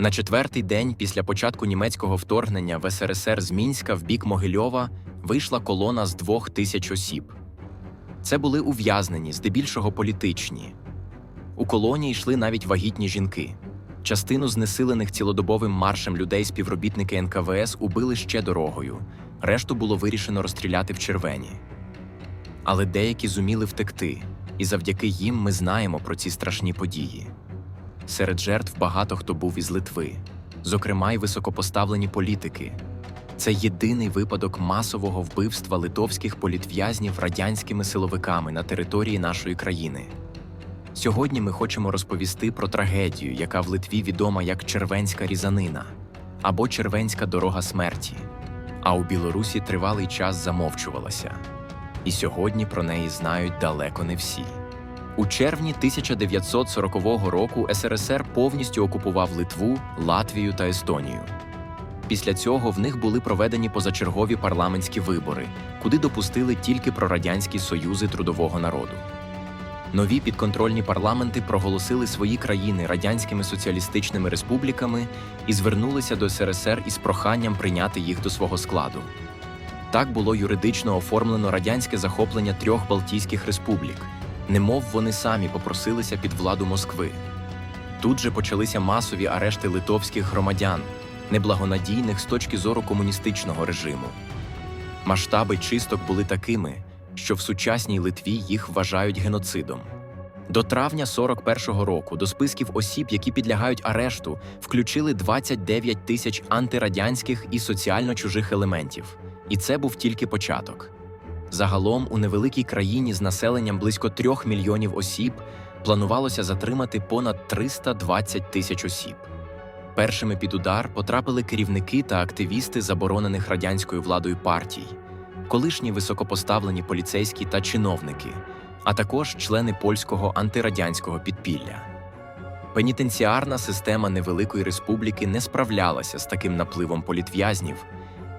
На четвертий день після початку німецького вторгнення в СРСР з Мінська в бік Могильова вийшла колона з двох тисяч осіб. Це були ув'язнені, здебільшого політичні. У колонії йшли навіть вагітні жінки. Частину знесилених цілодобовим маршем людей співробітники НКВС убили ще дорогою, решту було вирішено розстріляти в червені. Але деякі зуміли втекти, і завдяки їм ми знаємо про ці страшні події. Серед жертв багато хто був із Литви, зокрема й високопоставлені політики. Це єдиний випадок масового вбивства литовських політв'язнів радянськими силовиками на території нашої країни. Сьогодні ми хочемо розповісти про трагедію, яка в Литві відома як Червенська різанина або Червенська дорога смерті, а у Білорусі тривалий час замовчувалася. І сьогодні про неї знають далеко не всі. У червні 1940 року СРСР повністю окупував Литву, Латвію та Естонію. Після цього в них були проведені позачергові парламентські вибори, куди допустили тільки прорадянські союзи трудового народу. Нові підконтрольні парламенти проголосили свої країни радянськими соціалістичними республіками і звернулися до СРСР із проханням прийняти їх до свого складу. Так було юридично оформлено радянське захоплення трьох Балтійських республік, немов вони самі попросилися під владу Москви. Тут же почалися масові арешти литовських громадян, неблагонадійних з точки зору комуністичного режиму. Масштаби чисток були такими, що в сучасній Литві їх вважають геноцидом. До травня 41-го року до списків осіб, які підлягають арешту, включили 29 тисяч антирадянських і соціально чужих елементів. І це був тільки початок. Загалом у невеликій країні з населенням близько 3 мільйонів осіб планувалося затримати понад 320 тисяч осіб. Першими під удар потрапили керівники та активісти заборонених радянською владою партій, колишні високопоставлені поліцейські та чиновники, а також члени польського антирадянського підпілля. Пенітенціарна система невеликої республіки не справлялася з таким напливом політв'язнів,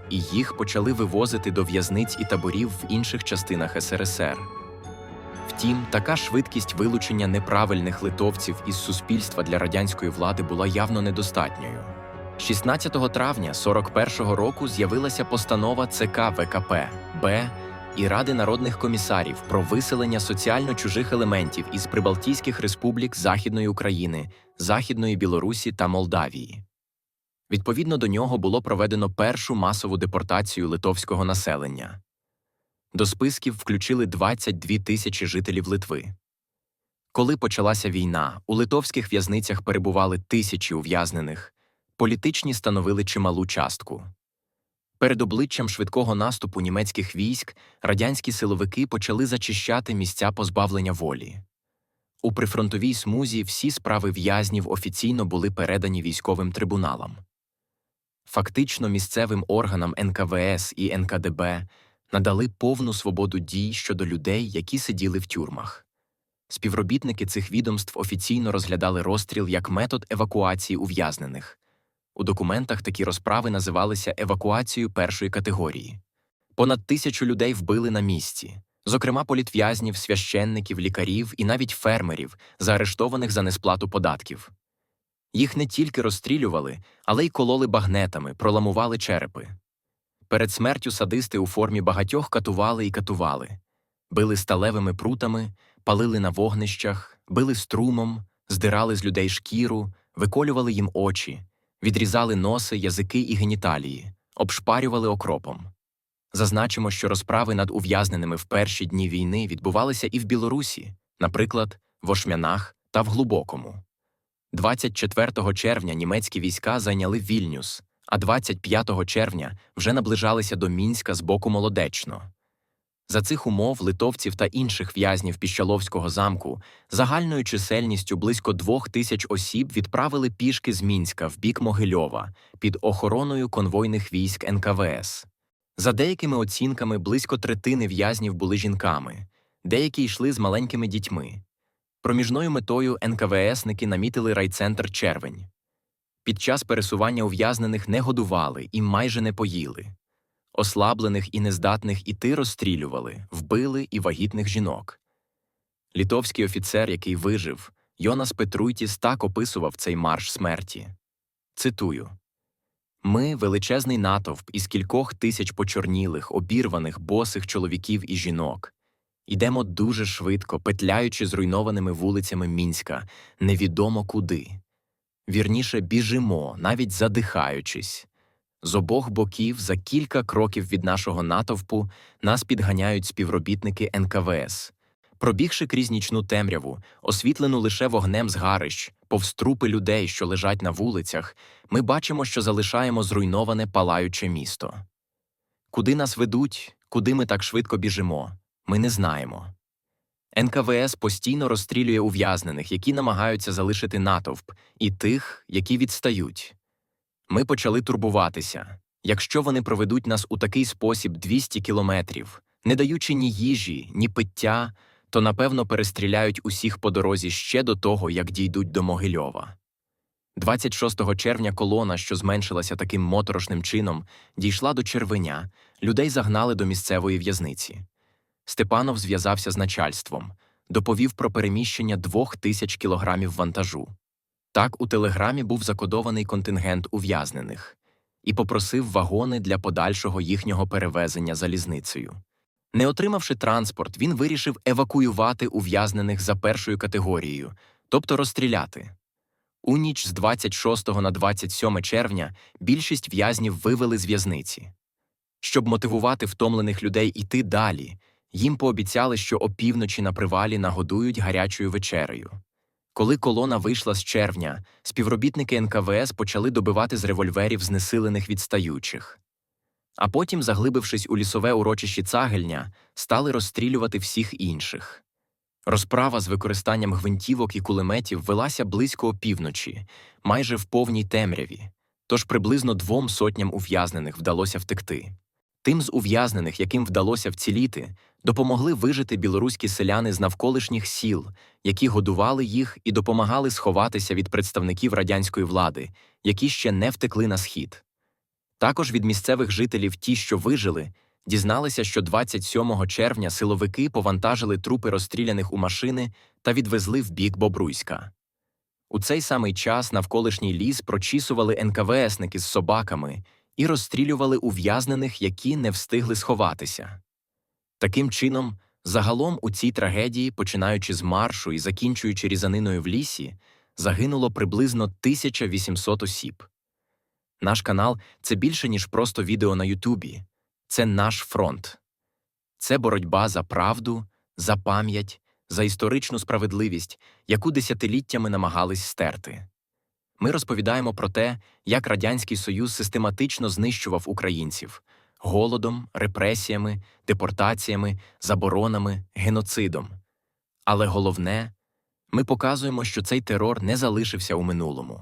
і їх почали вивозити до в'язниць і таборів в інших частинах СРСР. Втім, така швидкість вилучення неправильних литовців із суспільства для радянської влади була явно недостатньою. 16 травня 41-го року з'явилася постанова ЦК ВКП Б і Ради народних комісарів про виселення соціально чужих елементів із прибалтійських республік Західної України, Західної Білорусі та Молдавії. Відповідно до нього було проведено першу масову депортацію литовського населення. До списків включили 22 тисячі жителів Литви. Коли почалася війна, у литовських в'язницях перебували тисячі ув'язнених, політичні становили чималу частку. Перед обличчям швидкого наступу німецьких військ радянські силовики почали зачищати місця позбавлення волі. У прифронтовій смузі всі справи в'язнів офіційно були передані військовим трибуналам. Фактично, місцевим органам НКВС і НКДБ надали повну свободу дій щодо людей, які сиділи в тюрмах. Співробітники цих відомств офіційно розглядали розстріл як метод евакуації ув'язнених. У документах такі розправи називалися евакуацією першої категорії. Понад тисячу людей вбили на місці, зокрема політв'язнів, священників, лікарів і навіть фермерів, заарештованих за несплату податків. Їх не тільки розстрілювали, але й кололи багнетами, проламували черепи. Перед смертю садисти у формі багатьох катували і катували, били сталевими прутами, палили на вогнищах, били струмом, здирали з людей шкіру, виколювали їм очі, відрізали носи, язики і геніталії, обшпарювали окропом. Зазначимо, що розправи над ув'язненими в перші дні війни відбувалися і в Білорусі, наприклад, в Ошмянах та в Глубокому. 24 червня німецькі війська зайняли Вільнюс, а 25 червня вже наближалися до Мінська з боку Молодечно. За цих умов литовців та інших в'язнів Піщаловського замку загальною чисельністю близько двох тисяч осіб відправили пішки з Мінська в бік Могильова під охороною конвойних військ НКВС. За деякими оцінками, близько третини в'язнів були жінками, деякі йшли з маленькими дітьми. Проміжною метою НКВСники намітили райцентр Червень. Під час пересування ув'язнених не годували і майже не поїли. Ослаблених і нездатних іти розстрілювали, вбили і вагітних жінок. Літовський офіцер, який вижив, Йонас Петруйтіс так описував цей марш смерті. Цитую Ми величезний натовп із кількох тисяч почорнілих, обірваних, босих чоловіків і жінок. Йдемо дуже швидко, петляючи зруйнованими вулицями Мінська, невідомо куди. Вірніше біжимо, навіть задихаючись. З обох боків, за кілька кроків від нашого натовпу, нас підганяють співробітники НКВС. Пробігши крізь нічну темряву, освітлену лише вогнем згарищ, повз трупи людей, що лежать на вулицях, ми бачимо, що залишаємо зруйноване палаюче місто. Куди нас ведуть, куди ми так швидко біжимо, ми не знаємо. НКВС постійно розстрілює ув'язнених, які намагаються залишити натовп, і тих, які відстають. Ми почали турбуватися. Якщо вони проведуть нас у такий спосіб 200 кілометрів, не даючи ні їжі, ні пиття, то напевно перестріляють усіх по дорозі ще до того, як дійдуть до Могильова. 26 червня колона, що зменшилася таким моторошним чином, дійшла до червеня, людей загнали до місцевої в'язниці. Степанов зв'язався з начальством, доповів про переміщення двох тисяч кілограмів вантажу. Так у телеграмі був закодований контингент ув'язнених і попросив вагони для подальшого їхнього перевезення залізницею. Не отримавши транспорт, він вирішив евакуювати ув'язнених за першою категорією, тобто розстріляти. У ніч з 26 на 27 червня більшість в'язнів вивели з в'язниці. Щоб мотивувати втомлених людей іти далі, їм пообіцяли, що опівночі на привалі нагодують гарячою вечерею. Коли колона вийшла з червня, співробітники НКВС почали добивати з револьверів знесилених відстаючих. А потім, заглибившись у лісове урочище цагельня, стали розстрілювати всіх інших. Розправа з використанням гвинтівок і кулеметів велася близько опівночі, майже в повній темряві, тож приблизно двом сотням ув'язнених вдалося втекти. Тим з ув'язнених, яким вдалося вціліти, допомогли вижити білоруські селяни з навколишніх сіл, які годували їх і допомагали сховатися від представників радянської влади, які ще не втекли на схід. Також від місцевих жителів ті, що вижили, дізналися, що 27 червня силовики повантажили трупи розстріляних у машини та відвезли в бік Бобруйська. У цей самий час навколишній ліс прочісували НКВСники з собаками і розстрілювали ув'язнених, які не встигли сховатися. Таким чином, загалом у цій трагедії, починаючи з маршу і закінчуючи різаниною в лісі, загинуло приблизно 1800 осіб. Наш канал це більше, ніж просто відео на Ютубі, це наш фронт. Це боротьба за правду, за пам'ять, за історичну справедливість, яку десятиліттями намагались стерти. Ми розповідаємо про те, як Радянський Союз систематично знищував українців голодом, репресіями, депортаціями, заборонами, геноцидом. Але головне, ми показуємо, що цей терор не залишився у минулому.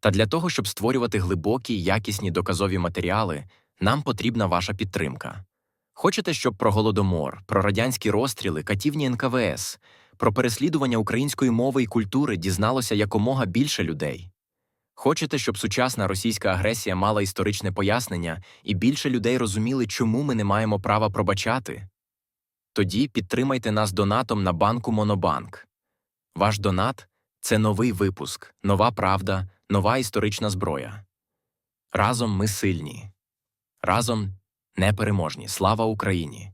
Та для того, щоб створювати глибокі, якісні доказові матеріали, нам потрібна ваша підтримка. Хочете, щоб про голодомор, про радянські розстріли, катівні НКВС, про переслідування української мови і культури дізналося якомога більше людей? Хочете, щоб сучасна російська агресія мала історичне пояснення і більше людей розуміли, чому ми не маємо права пробачати? Тоді підтримайте нас донатом на банку Монобанк. Ваш донат це новий випуск, нова правда, нова історична зброя. Разом ми сильні. Разом непереможні. Слава Україні!